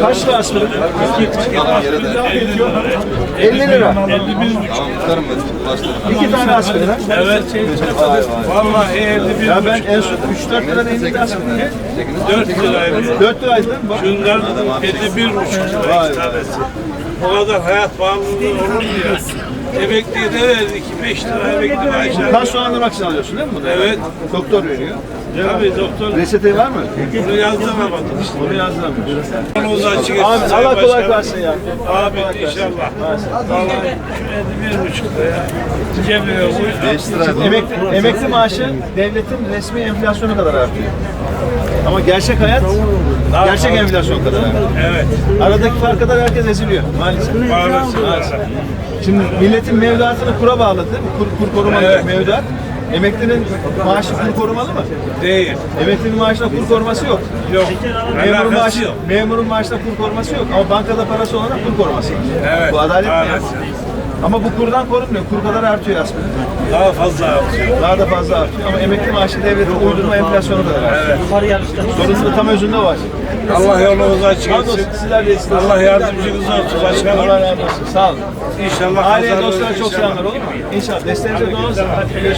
Kaç lira asgari? 50 lira. 51,5. İki tane asgari. Evet. Vallahi 51 Ya ben en son 3-4 lira neydi asgari? 4 liraydı. 4 liraydı? Bak. Şundan 51,5 lira. O kadar hayat pahalılığı olur mu ya? Emekliye ne verdik? 5 lira emekli maaşı. Kan soğanlamak için alıyorsun değil mi bunu? Evet. Doktor veriyor. Tabii doktor Reçete var mı? bunu yazdıramadı işte. Onu yazdıramıyor. Onu da açık Abi etsin. Allah Sayın kolay Başkanım. versin ya. Abi inşallah. Vallahi şu 51,5 lira. Cebine koy. Emekli, emekli maaşı devletin resmi enflasyonu kadar artıyor. Ama gerçek hayat gerçek enflasyon kadar artıyor. Evet. Aradaki fark kadar herkes eziliyor maalesef. Maalesef. Maalesef. Şimdi milletin mevduatını kura bağladı. Kur, kur korumalı Evet. mevduat. Emeklinin maaşı kur korumalı mı? Değil. Emeklinin maaşına kur koruması yok. Yok. Memurun, maaşı, yok. memurun maaşına kur koruması yok. Ama bankada parası olana kur koruması. Evet. Bu adalet mi? Ama bu kurdan korunmuyor. Kur kadar artıyor aslında. Daha fazla artıyor. Daha da fazla artıyor. Ama emekli maaşı devletin uydurma enflasyonu kadar artıyor. Sorunun da tam özünde var. Allah yolunuzu açık etsin. sizler de iyisiniz. Allah yardımcınız olsun başkanım. Allah razı olsun. Sağ olun. İnşallah Aileye kazanırız dostlara çok selamlar olur mu? İnşallah. Desteğinize görüşmek